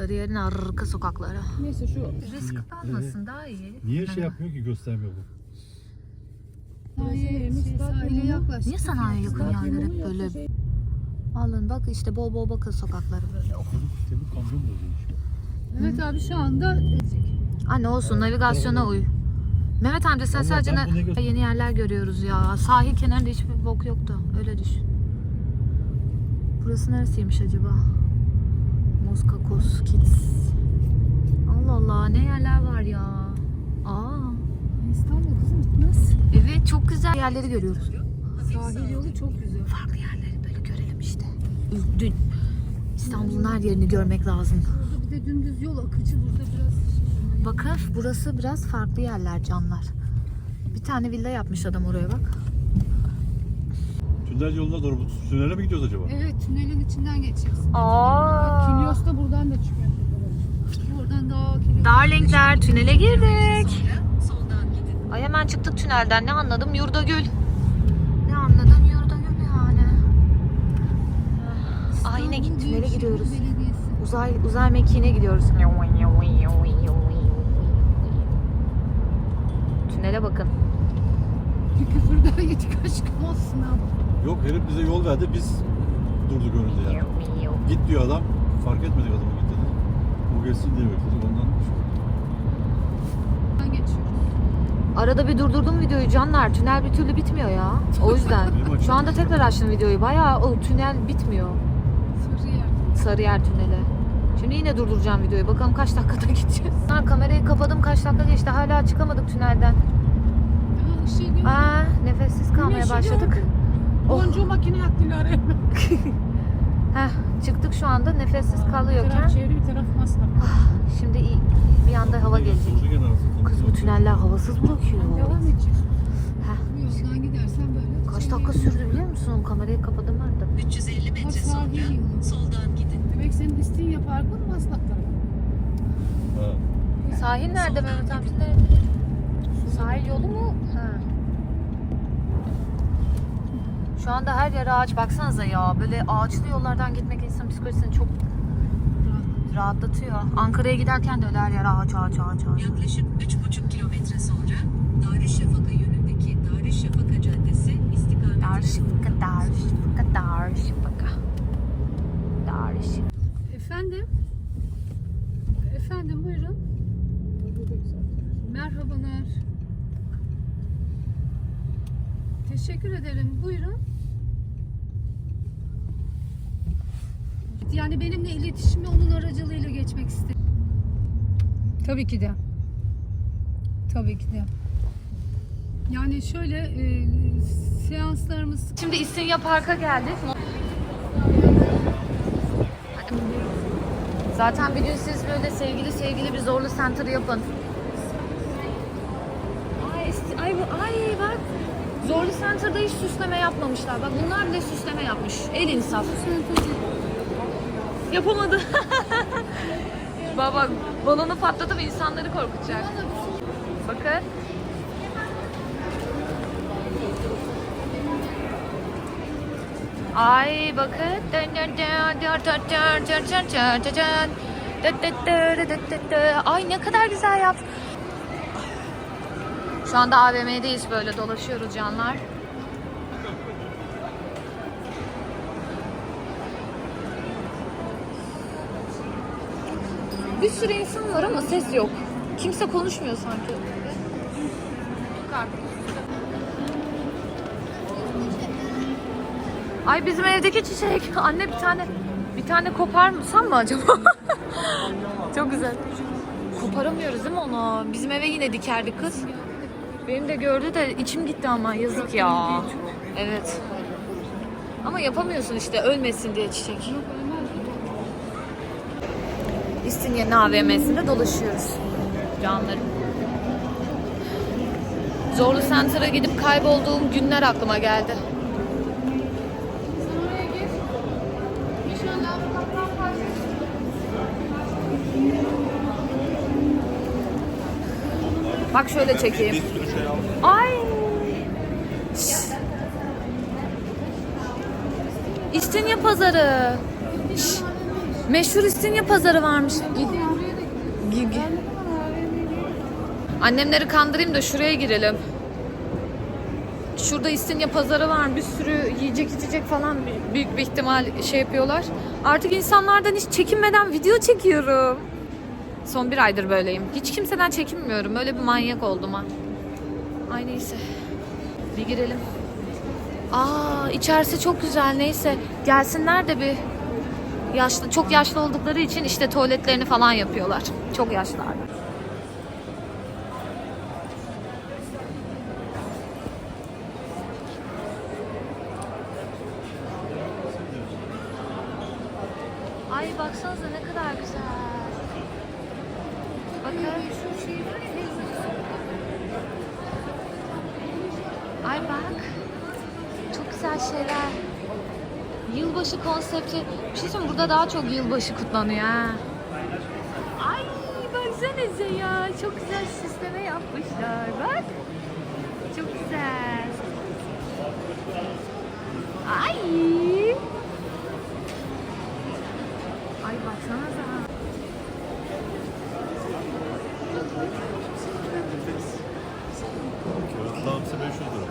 Sarıyer'in arka sokakları. Neyse şu Risk almasın daha iyi. Niye şey yapmıyor ki göstermiyor bu? sahile sahile yaklaş. Niye sanayiye yakın yerler hep böyle? Şey- Alın bak işte bol bol bakın sokakları böyle. Oh. Sistemi kamyon da değişiyor. Mehmet abi şu anda Anne olsun navigasyona uy. Mehmet amca sen sadece ne yeni yerler görüyoruz ya. Sahil kenarında hiçbir bok yoktu. Öyle düşün. Burası neresiymiş acaba? Moskakos Kids. Allah Allah ne yerler var ya. Aa, İstanbul kızım nasıl? evet çok güzel yerleri görüyoruz. Sahil yolu çok güzel. Farklı yerleri böyle görelim işte. Dün İstanbul'un her yerini görmek lazım. Burada bir de dümdüz yol akıcı burada biraz. Bakın burası biraz farklı yerler canlar. Bir tane villa yapmış adam oraya bak. Tünel yoluna doğru bu tünele mi gidiyoruz acaba? Evet tünelin içinden geçeceksin. Aa. Kilyos da buradan da çıkıyor. Oradan daha Kilyos. Darlingler tünele girdik. Ay hemen çıktık tünelden. Ne anladım? Yurdagül. Ne anladım? Yurdagül yani. Aa yine git tünele gidiyoruz. Uzay uzay mekiğine gidiyoruz. Tünele bakın. Bir küfür daha yedik aşkım olsun abi. Yok herif bize yol verdi biz durduk önünde yani. Git diyor adam. Fark etmedik adamı git dedi. Bu geçsin diye bekledik ondan. Geçiyoruz. Arada bir durdurdum videoyu canlar. Tünel bir türlü bitmiyor ya. O yüzden. Benim açım Şu anda tekrar açtım videoyu. Bayağı o tünel bitmiyor. Sarıyer. Sarıyer tüneli. Şimdi yine durduracağım videoyu. Bakalım kaç dakikada gideceğiz. Ha, kamerayı kapadım kaç dakika geçti. Hala çıkamadık tünelden. Aa. Aa, nefessiz kalmaya başladık. Boncuğu makine yaktı araya. Heh, çıktık şu anda nefessiz Bir taraf kalıyorken. çevre bir taraf maslak. Şimdi iyi, bir anda hava gelecek. Kız bu tüneller havasız bırakıyor. Devam edeceğiz. Heh, Bu yoldan gidersen böyle. kaç dakika sürdü biliyor musun? Kamerayı kapadım artık. 350 Ha, metre sonra soldan gidin. Demek senin İstinye Parkı'nın maslakları. Ha. Sahil nerede Mehmet amca? Nerede? Sahil yolu mu? Ha. Şu anda her yer ağaç. Baksanıza ya. Böyle ağaçlı yollardan gitmek insanın psikolojisini çok rahatlatıyor. Ankara'ya giderken de öyle her yer ağaç ağaç ağaç ağaç. Yaklaşık 3,5 kilometre sonra Darüşşafaka yönündeki Darüşşafaka Caddesi istikametine Darüşşafaka, Darüşşafaka, Darüşşafaka. Darüşşafaka. Efendim? Efendim buyurun. Merhabalar. Teşekkür ederim. Buyurun. Yani benimle iletişimi onun aracılığıyla geçmek istedim. Tabii ki de. Tabii ki de. Yani şöyle e, seanslarımız Şimdi İstinye Park'a geldik. Zaten bir gün siz böyle sevgili sevgili bir zorlu center yapın. Ay, ay, bu- ay bak. Zorlu Center'da hiç süsleme yapmamışlar. Bak bunlar bile süsleme yapmış. El insaf. Yapamadı. Baba balonu patlatıp insanları korkutacak. Bakın. Ay bakın. Ay ne kadar güzel yaptı. Şu anda AVM'deyiz böyle dolaşıyoruz canlar. Bir sürü insan var ama ses yok. Kimse konuşmuyor sanki. Ay bizim evdeki çiçek. Anne bir tane bir tane kopar mısam mı acaba? Çok güzel. Koparamıyoruz değil mi onu? Bizim eve yine dikerdi kız. Benim de gördü de içim gitti ama yazık ya. Evet. Ama yapamıyorsun işte ölmesin diye çiçek. İstinye'nin AVM'sinde dolaşıyoruz. Canlarım. Zorlu Center'a gidip kaybolduğum günler aklıma geldi. Bak şöyle çekeyim. Ay. Şşt. İstinye pazarı. Meşhur İstinye pazarı varmış. Gi- gi- Annemleri kandırayım da şuraya girelim. Şurada İstinye pazarı var. Bir sürü yiyecek içecek falan büyük bir ihtimal şey yapıyorlar. Artık insanlardan hiç çekinmeden video çekiyorum. Son bir aydır böyleyim. Hiç kimseden çekinmiyorum. Öyle bir manyak oldum ha. Ay neyse. Bir girelim. Aa içerisi çok güzel neyse. Gelsinler de bir yaşlı çok yaşlı oldukları için işte tuvaletlerini falan yapıyorlar. Çok yaşlılar. Ay baksanıza ne kadar güzel. Bakın. Ay bak. Çok güzel şeyler. Yılbaşı konsepti. Bir şey söyleyeyim burada daha çok yılbaşı kutlanıyor ha. Ay baksanıza ya. Çok güzel süsleme yapmışlar. Bak. Çok güzel. Ay baksanıza. Kağıtlı hamsi 500 lira.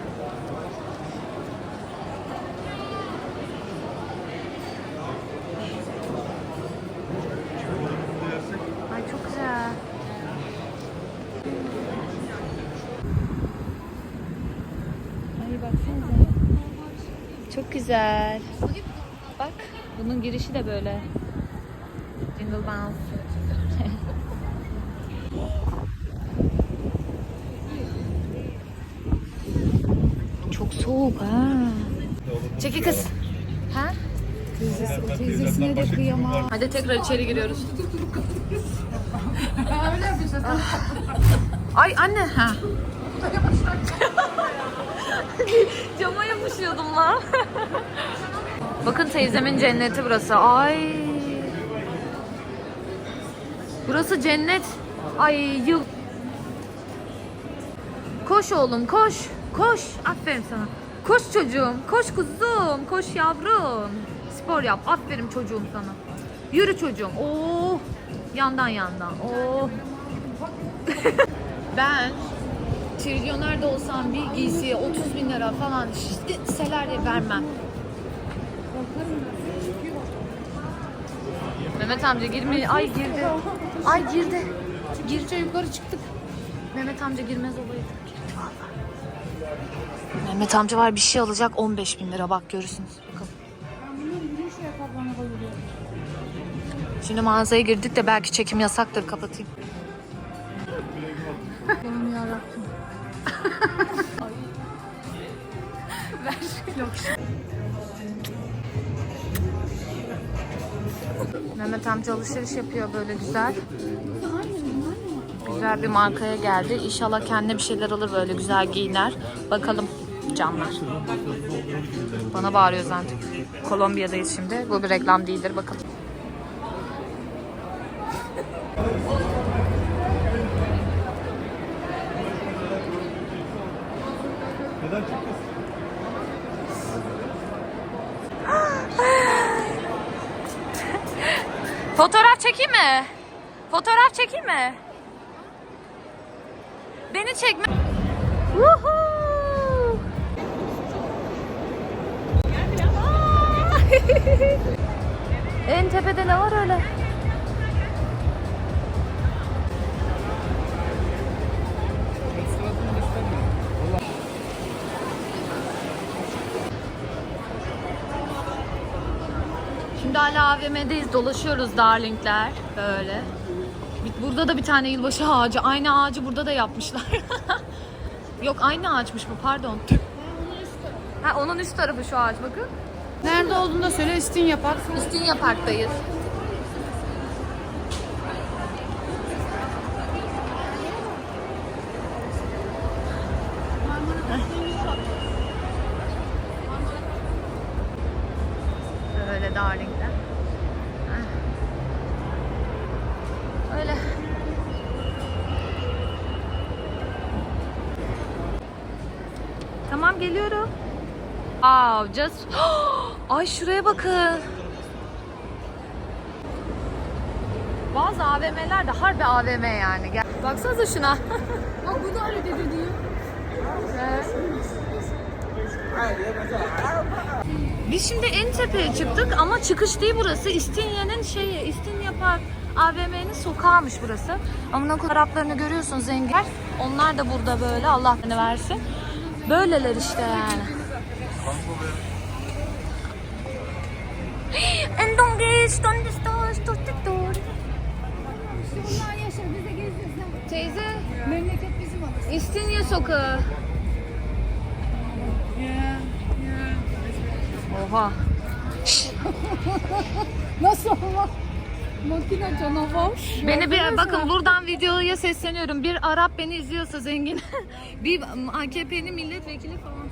Ay çok güzel. Ay baksanıza. Çok güzel. Bak bunun girişi de böyle. Jingle bells. Çok soğuk ha. Çeki kız. Ha? Teyzesine de kıyamam. Hadi tekrar içeri giriyoruz. Ay anne ha. Cama yapışıyordum lan. Bakın teyzemin cenneti burası. Ay. Burası cennet. Ay yıl. Koş oğlum koş. Koş. Aferin sana. Koş çocuğum. Koş kuzum. Koş yavrum. Spor yap. Aferin çocuğum sana. Yürü çocuğum. Oo. Yandan yandan. Oo. ben trilyoner de olsam bir giysiye 30 bin lira falan isteseler de vermem. Mehmet amca girme. Ay girdi. Ay girdi. Girce yukarı çıktık. Mehmet amca girmez olaydı. Girdi valla. Mehmet amca var bir şey alacak 15 bin lira bak görürsünüz. Bakın. Şimdi mağazaya girdik de belki çekim yasaktır kapatayım. Benim yarabbim. Mehmet amca alışveriş yapıyor böyle güzel. Güzel bir markaya geldi. İnşallah kendine bir şeyler alır böyle güzel giyiner. Bakalım canlar. Bana bağırıyor zaten. Kolombiya'dayız şimdi. Bu bir reklam değildir bakalım. Neden çıktın? Fotoğraf çekeyim Fotoğraf çekeyim mi? Beni çekme. Woohoo! en tepede ne var öyle? Hala AVM'deyiz. Dolaşıyoruz darlingler. Böyle. Burada da bir tane yılbaşı ağacı. Aynı ağacı burada da yapmışlar. Yok aynı ağaçmış bu pardon. Ha, onun üst tarafı şu ağaç bakın. Nerede olduğunu da söyle istin yapar. İstinye Park'tayız. Böyle Darling'de. Öyle. Tamam geliyorum. Just... Ay şuraya bakın. Bazı AVM'ler de harbi AVM yani. Gel. Baksanıza şuna. Bak bu da hareket ediyor. Biz şimdi en tepeye çıktık ama çıkış değil burası. İstinye'nin şeyi, İstinye Park AVM'nin sokağıymış burası. Amına Araplarını görüyorsun zenginler. Onlar da burada böyle Allah beni versin. Böyleler işte yani. En donde donde estás? Donde estás? Bunlar yaşa biz de gezeceğiz. lan. Teyze, Memleket bizim orası. İstinye sokağı. Oha. Nasıl ama? Makine canavar. Beni bir bakın buradan videoya sesleniyorum. Bir Arap beni izliyorsa zengin. bir AKP'nin milletvekili falan.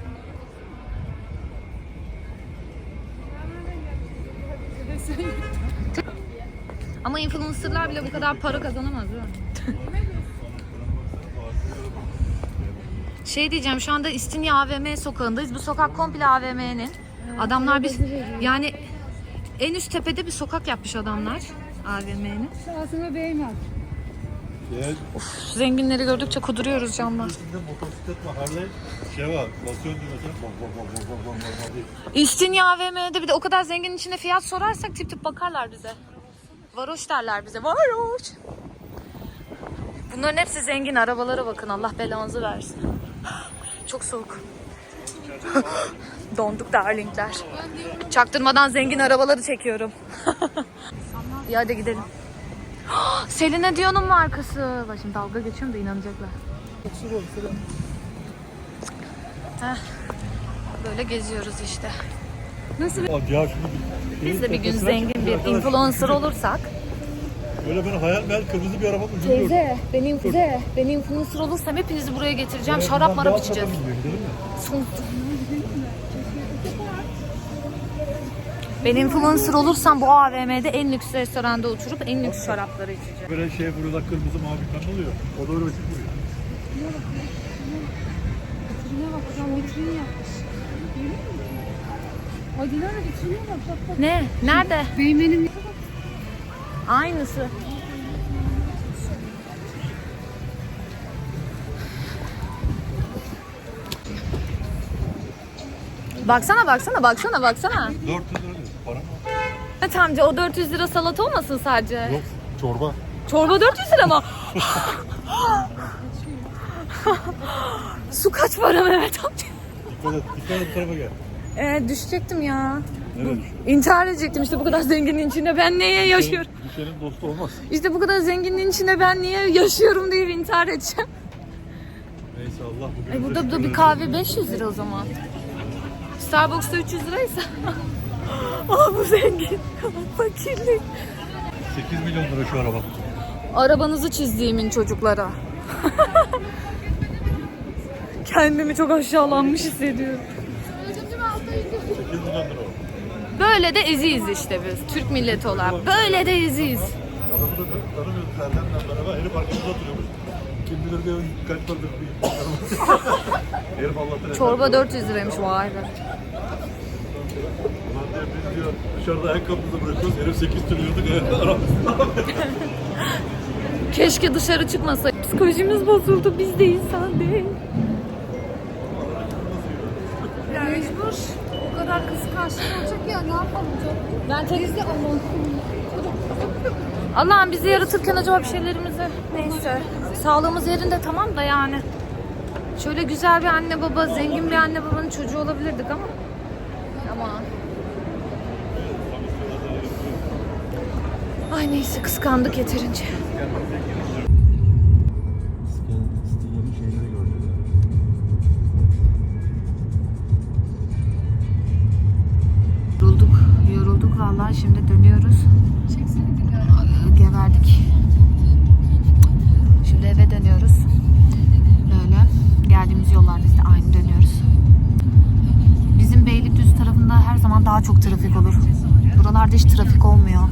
Ama influencerlar bile bu kadar para kazanamaz değil mi? Şey diyeceğim şu anda İstinye AVM sokağındayız. Bu sokak komple AVM'nin. Adamlar biz yani en üst tepede bir sokak yapmış adamlar AVM'nin. Şahsına Gel. Zenginleri gördükçe kuduruyoruz camdan. İçinde motosiklet var. Harley şey var. Basıyorsun diyor mesela. Bak bak bak bak bak bak bak diye. İstinye AVM'de bir de o kadar zengin içinde fiyat sorarsak tip tip bakarlar bize. Varoş derler bize. Varoş. Bunların hepsi zengin. Arabalara bakın. Allah belanızı versin. Çok soğuk. Donduk darlingler. Çaktırmadan zengin arabaları çekiyorum. İyi hadi gidelim. Selina Dion'un markası. Bak şimdi dalga geçiyorum da inanacaklar. Heh. Böyle geziyoruz işte. Bak ya şimdi bir- Biz de bir gün zengin bir arkadaş. influencer olursak. Böyle ben hayal meyal kırmızı bir araba mı görüyorum. Teyze, ben influencer, olursam hepinizi buraya getireceğim. Şarap marap içeceğiz. Son- Ben influencer olursam bu AVM'de en lüks restoranda oturup en lüks şarapları içeceğim. Böyle şey vuruyorlar kırmızı mavi kan oluyor. O da öyle ışık vuruyor. Vitrine bak adam vitrini yapmış. Görüyor musun? Ay Dilara vitrine bak bak bak. Ne? Nerede? Beymenin Aynısı. Baksana baksana baksana baksana. 400 lira diyor. Para mı? Evet amca o 400 lira salata olmasın sadece. Yok. Çorba. Çorba 400 lira mı? Su kaç para Mehmet amca? Dikkat et. Dikkat et bu tarafa gel. Ee, düşecektim ya. Evet. İntihar edecektim işte bu kadar zenginin içinde ben neye yaşıyorum? Düşenin dostu olmaz. İşte bu kadar zenginin içinde ben niye yaşıyorum diye intihar edeceğim. Neyse Allah bugün. Ay burada da bir kahve 500 lira o zaman. Starbucks'ta 300 liraysa. Aa bu zengin. Fakirlik. 8 milyon lira şu araba. Arabanızı çizdiğimin çocuklara. Kendimi çok aşağılanmış hissediyorum. 8 milyon lira o. Böyle de eziyiz işte biz. Türk milleti olarak. Böyle de eziyiz. Adamı da tanımıyoruz Serdar'la beraber. Herif arkamızda oturuyormuş. Kim bilir diyor kaç paradır bir araba. Herif Allah'tan Çorba 400 liraymış vay be. Diyor dışarıda ayakkabımızı bırakıyoruz. Herif 8 triliyorduk aramızda. Keşke dışarı çıkmasa. Psikolojimiz bozuldu. Biz de insan değil. mecbur. O kadar kıskançlık olacak ya ne yapalım çok. Ben tek Biz de Allah'ım. Allah'ım bizi yaratırken acaba bir şeylerimizi neyse. Sağlığımız yerinde tamam da yani. Şöyle güzel bir anne baba, zengin bir anne babanın çocuğu olabilirdik ama. Ama. Ay neyse kıskandık yeterince. Yorulduk, yorulduk vallahi şimdi dönüyoruz. Geverdik. Şimdi eve dönüyoruz. Böyle geldiğimiz yollarda işte aynı dönüyoruz. Bizim Beylikdüzü tarafında her zaman daha çok trafik olur. Buralarda hiç trafik olmuyor.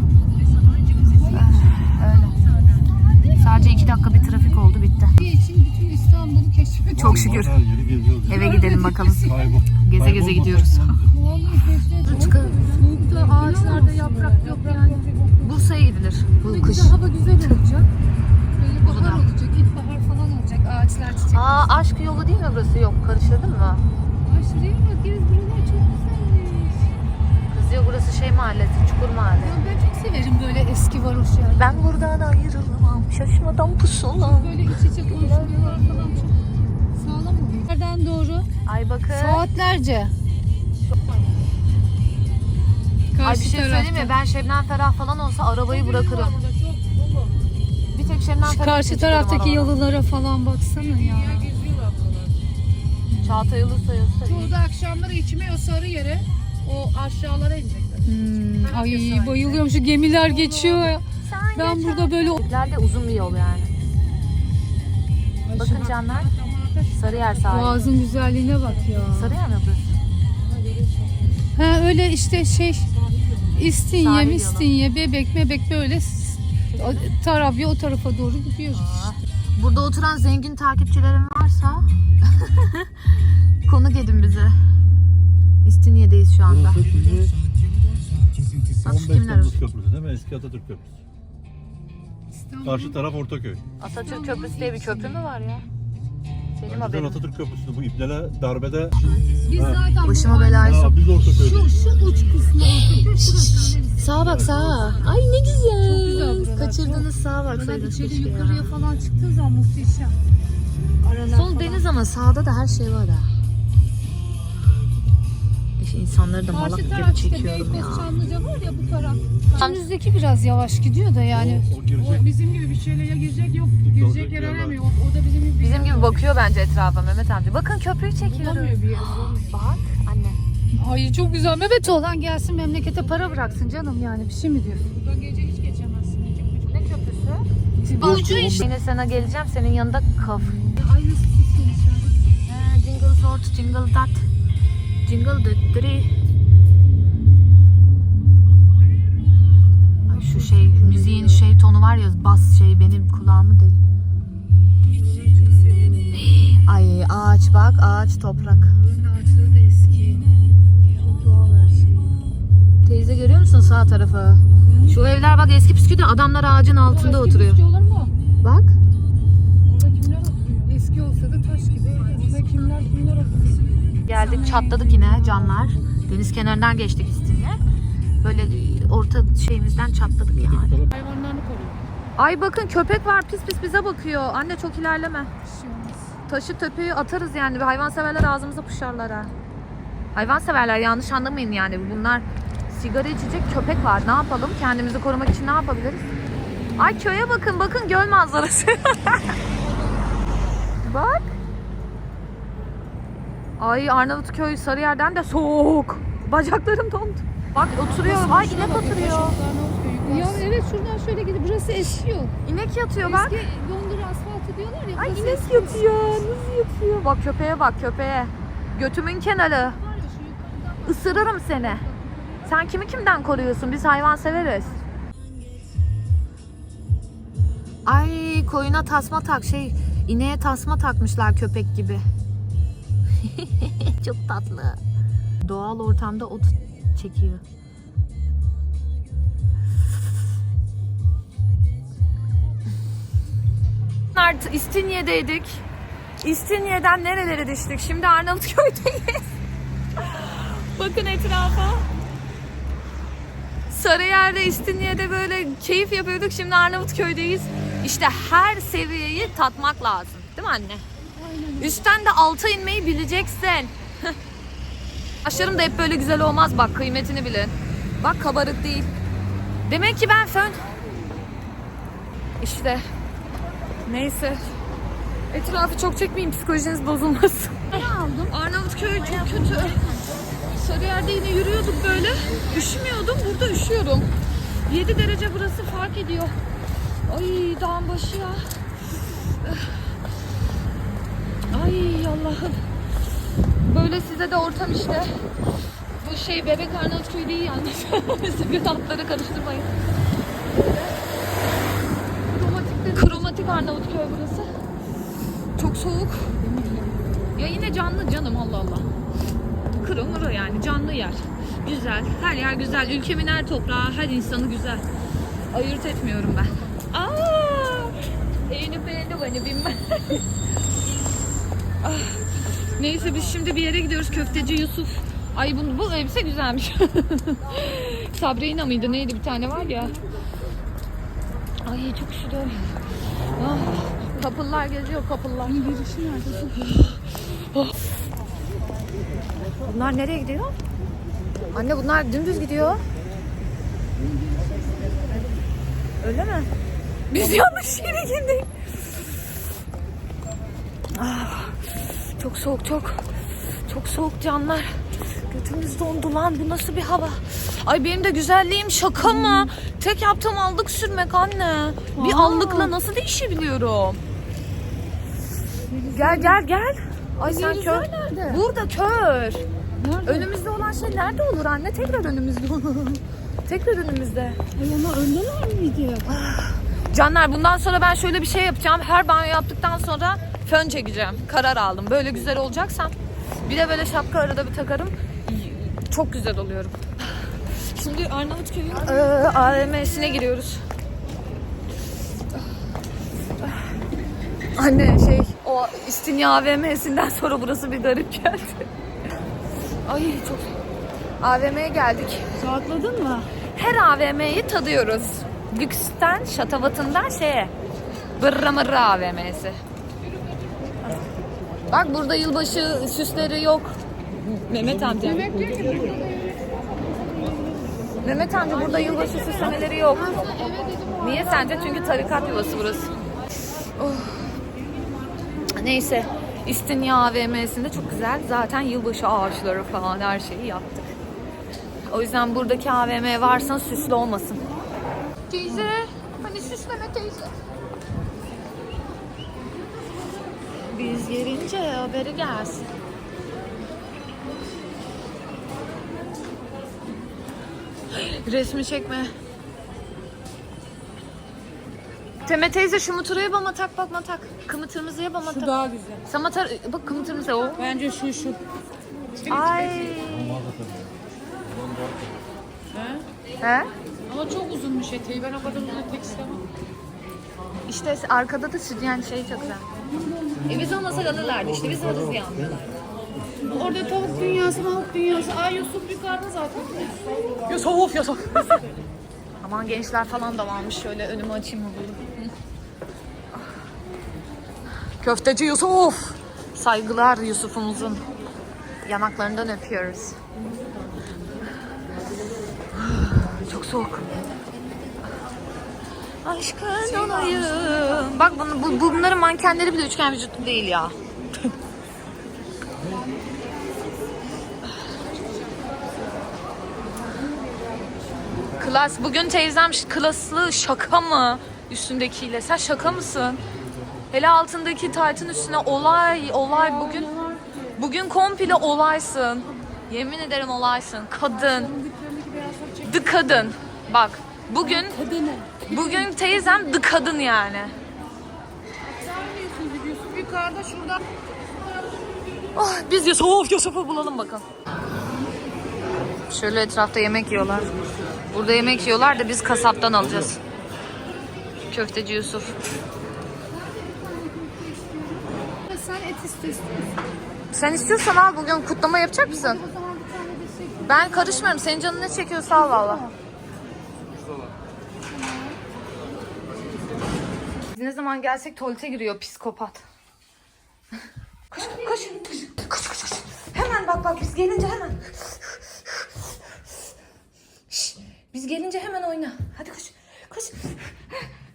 Sadece iki dakika bir trafik oldu bitti. Bir için bütün İstanbul'u keşfediyor. Çok şükür. Her yeri geziyoruz. Eve gidelim bakalım. Kaybol. Geze geze gidiyoruz. Vallahi keşfediyor. Soğukta ağaçlarda yaprak yok yani. Bursa'ya gidilir. Bu kış. Hava güzel olacak. Böyle bahar olacak, ilkbahar falan olacak. Ağaçlar çiçek. Aa aşk yolu değil mi burası? Yok karıştırdın mı? Ay şuraya bak Giriz buralar çok güzelmiş. Diyor burası şey mahallesi, çukur mahalle. Ya ben çok severim böyle eski varoş yerleri. Ben buradan ayrılamam, şaşmadan pusulam. Böyle iç içe konuşmalar falan çok sağlam oluyor. Nereden doğru? Ay bakın. Saatlerce. Ay bir şey söyleyeyim mi? Ben Şebnem Ferah falan olsa arabayı bırakırım. Bir tek Şebnem Şu Ferah karşı taraftaki yalılara falan baksana ya. Çağatay Ulusoy olsa iyi. Burada akşamları o sarı yere o aşağılara inecekler. Hmm, ay bayılıyorum şu gemiler geçiyor. Ben burada böyle İleride uzun bir yol yani. Bakın canlar. Sarıyer sahili. boğazın güzelliğine bak ya. Sarıyer mi burası? Ha öyle işte şey İstinye. Mistinye, Bebek, Bebek böyle Tarabya o tarafa doğru gidiyoruz. Burada oturan zengin takipçilerim varsa konuk edin bizi. İstinye'deyiz şu anda. Burası şimdi Bak 15 kimler Temmuz Köprüsü değil mi? Eski Atatürk Köprüsü. İstanbul. Karşı taraf Ortaköy. Atatürk Köprüsü diye bir köprü mü var ya? Benim Önceden haberim. Atatürk Köprüsü'nü bu iplere darbede Biz Ha. zaten Başıma belayı sok. biz Ortaköy'deyiz. Şu, şu uç kısmı Ortaköy şurası. Sağa bak sağa. Ay ne güzel. güzel Kaçırdınız sağa Buradan baksaydınız içeri keşke ya. yukarıya falan çıktığın zaman muhteşem. Aralar Sol falan. deniz ama sağda da her şey var ha. İnsanları da malak gibi çekiyorum ya. Çamlıca var ya bu taraf. Önümüzdeki biraz yavaş gidiyor da yani. O, o girecek. O bizim gibi bir şeyle ya girecek yok. Girecek yer aramıyor. O, o da bizim gibi Bizim gibi bakıyor bence etrafa Mehmet amca. Bakın köprüyü çekiyoruz. bir yer. Bak anne. Ay çok güzel. Mehmet olan gelsin memlekete para bıraksın canım yani bir şey mi diyorsun? Buradan gece hiç geçemezsin. Ne köprüsü? Bu ucu işte. Yine sana geleceğim senin yanında kaf. Ay nasıl. Ha, jingle sort, jingle dat. Jingle dıttırı. Ay şu şey müziğin şey tonu var ya bas şey benim kulağımı deli. Ay ağaç bak ağaç toprak. Ağaçları da eski. Teyze görüyor musun sağ tarafı? Şu evler bak eski püskü de adamlar ağacın altında oturuyor. Olur mu? Bak. Geldik çatladık yine canlar. Deniz kenarından geçtik İstinye. Böyle orta şeyimizden çatladık yani. Hayvanlarını koruyor. Ay bakın köpek var pis pis bize bakıyor. Anne çok ilerleme. Şey. Taşı töpeği atarız yani. Hayvan severler ağzımıza pışarlar ha. Hayvan severler yanlış anlamayın yani. Bunlar sigara içecek köpek var. Ne yapalım? Kendimizi korumak için ne yapabiliriz? Ay köye bakın bakın göl manzarası. Bak. Ay Arnavutköy Sarıyer'den de soğuk. Bacaklarım dondu. Bak oturuyor. Ay inek oturuyor. Ya evet şuradan şöyle gidip burası eski yol. İnek yatıyor bak. Eski Londra asfaltı diyorlar ya. Ay inek yatıyor. Nasıl yatıyor? Bak köpeğe bak köpeğe. Götümün kenarı. Isırırım seni. Sen kimi kimden koruyorsun? Biz hayvan severiz. Ay koyuna tasma tak şey ineğe tasma takmışlar köpek gibi. Çok tatlı. Doğal ortamda ot çekiyor. Art İstinye'deydik. İstinye'den nerelere düştük? Şimdi Arnavutköy'deyiz. Bakın etrafa. Sarıyer'de, İstinye'de böyle keyif yapıyorduk. Şimdi Arnavutköy'deyiz. İşte her seviyeyi tatmak lazım. Değil mi anne? Üstten de alta inmeyi bileceksin. Saçlarım da hep böyle güzel olmaz. Bak kıymetini bilin. Bak kabarık değil. Demek ki ben fön... İşte. Neyse. Etrafı çok çekmeyin psikolojiniz bozulmasın. Ne aldım? Arnavutköy çok kötü. Sarıyer'de yine yürüyorduk böyle. Üşümüyordum. Burada üşüyorum. 7 derece burası fark ediyor. Ay dağın başı ya. Allah'ım. Böyle size de ortam işte. Bu şey bebek Arnavutköy değil yalnız. Sakın atları karıştırmayın. Kromatik, kromatik Arnavutköy burası. Çok soğuk. Ya yine canlı canım Allah Allah. Kırı mırı yani canlı yer. Güzel. Her yer güzel. Ülkemin her toprağı, her insanı güzel. ayırt etmiyorum ben. Aa! Eğini beğendi beni bilmem. Ah. Neyse biz şimdi bir yere gidiyoruz. Köfteci Yusuf. Ay bu, bu elbise güzelmiş. Sabrina mıydı neydi bir tane var ya. Ay çok üşüdüm. Ah, kapıllar geziyor kapıllar. Bunlar nereye gidiyor? Anne bunlar dümdüz gidiyor. Öyle mi? Biz yanlış yere girdik. Ah, çok soğuk çok. Çok soğuk canlar. Götümüz dondu lan. Bu nasıl bir hava? Ay benim de güzelliğim şaka mı? Tek yaptığım allık sürmek anne. Bir allıkla nasıl değişebiliyorum? Gel gel gel. Ay sen kör. Burada kör. Önümüzde olan şey nerede olur anne? Tekrar önümüzde olur. Tekrar önümüzde. Ay ama öndeler miydi? Canlar bundan sonra ben şöyle bir şey yapacağım. Her banyo yaptıktan sonra fön çekeceğim. Karar aldım. Böyle güzel olacaksam. Bir de böyle şapka arada bir takarım. Çok güzel oluyorum. Şimdi Arnavutköy'ün ee, AVM'sine giriyoruz. Anne şey o İstinye AVM'sinden sonra burası bir garip geldi. Ay çok AVM'ye geldik. Rahatladın mı? Her AVM'yi tadıyoruz. Lüksten, şatavatından şeye. Bırra mırra AVM'si. Bak burada yılbaşı süsleri yok. Mehmet amca. Mehmet amca burada yılbaşı süslemeleri yok. Niye sence? Çünkü tarikat yuvası burası. Oh. Neyse. İstinye AVM'sinde çok güzel. Zaten yılbaşı ağaçları falan her şeyi yaptık. O yüzden buradaki AVM varsa süslü olmasın. Teyze, hani süsleme teyze. Biz gelince haberi gelsin. Resmi çekme. Teme teyze şu motoru bana tak bak tak. Kımıtırımızı bana tak. daha güzel. Samatar bak kımıtırımızı o. Bence şu şu. Ay. He? Ama çok uzunmuş eteği. Ben o kadar uzun etek istemem. İşte arkada da sütyen şey çok güzel. E biz olmasak alırlardı işte biz varız ya. Orada tavuk dünyası, tavuk dünyası. Ay Yusuf yukarıda zaten. Yusuf Yusuf. Aman gençler falan da varmış şöyle önümü açayım mı. Köfteci Yusuf. Saygılar Yusuf'umuzun. Yanaklarından öpüyoruz. Çok soğuk. Aşkın olayım. Bak bunu, bu, bunların mankenleri bile üçgen vücutlu değil ya. Klas. Bugün teyzem klaslı şaka mı üstündekiyle? Sen şaka mısın? Hele altındaki taytın üstüne olay, olay bugün. Bugün komple olaysın. Yemin ederim olaysın. Kadın. The kadın. Bak bugün bugün teyzem the kadın yani. Yusuf yukarıda şurada. Oh, biz Yusuf, Yusuf'u bulalım bakalım. Şöyle etrafta yemek yiyorlar. Burada yemek yiyorlar da biz kasaptan alacağız. Köfteci Yusuf. Sen et istiyorsun. Sen istiyorsan al bugün kutlama yapacak mısın? Ben karışmıyorum. Senin canın ne çekiyorsa al valla. Ne zaman gelsek tuvalete giriyor psikopat. Koş, koş, koş, koş, koş, koş. Hemen bak bak biz gelince hemen. Şş, biz gelince hemen oyna. Hadi koş, koş.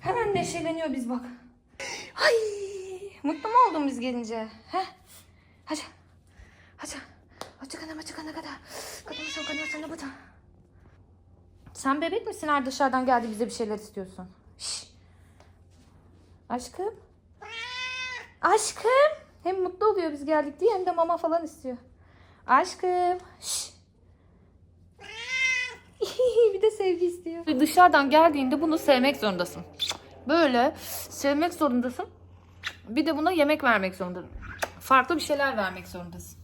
Hemen neşeleniyor biz bak. Ay, mutlu mu oldun biz gelince? He? Hadi. Hadi. Kadar, hadi kadar, mısın, kadar mısın, ne bu? Sen bebek misin? Her dışarıdan geldi bize bir şeyler istiyorsun. Şş. Aşkım. Aşkım. Hem mutlu oluyor biz geldik diye hem de mama falan istiyor. Aşkım. Şş. bir de sevgi istiyor. Dışarıdan geldiğinde bunu sevmek zorundasın. Böyle sevmek zorundasın. Bir de buna yemek vermek zorundasın. Farklı bir şeyler vermek zorundasın.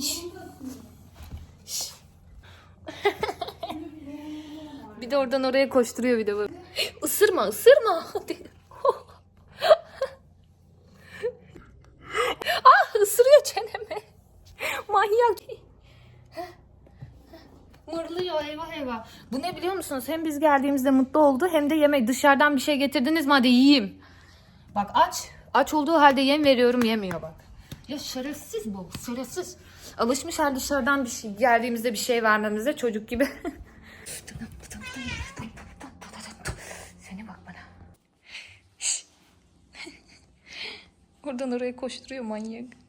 Şş. Şş. Bir de oradan oraya koşturuyor bir de böyle. Isırma ısırma. ah ısırıyor çeneme. Manyak. Mırlıyor eyvah eyvah. Bu ne biliyor musunuz? Hem biz geldiğimizde mutlu oldu hem de yemek. Dışarıdan bir şey getirdiniz mi hadi yiyeyim. Bak aç. Aç olduğu halde yem veriyorum yemiyor bak. Ya şerefsiz bu şerefsiz. Alışmış her dışarıdan bir şey geldiğimizde bir şey vermemize çocuk gibi. Seni bak bana. Oradan oraya koşturuyor manyak.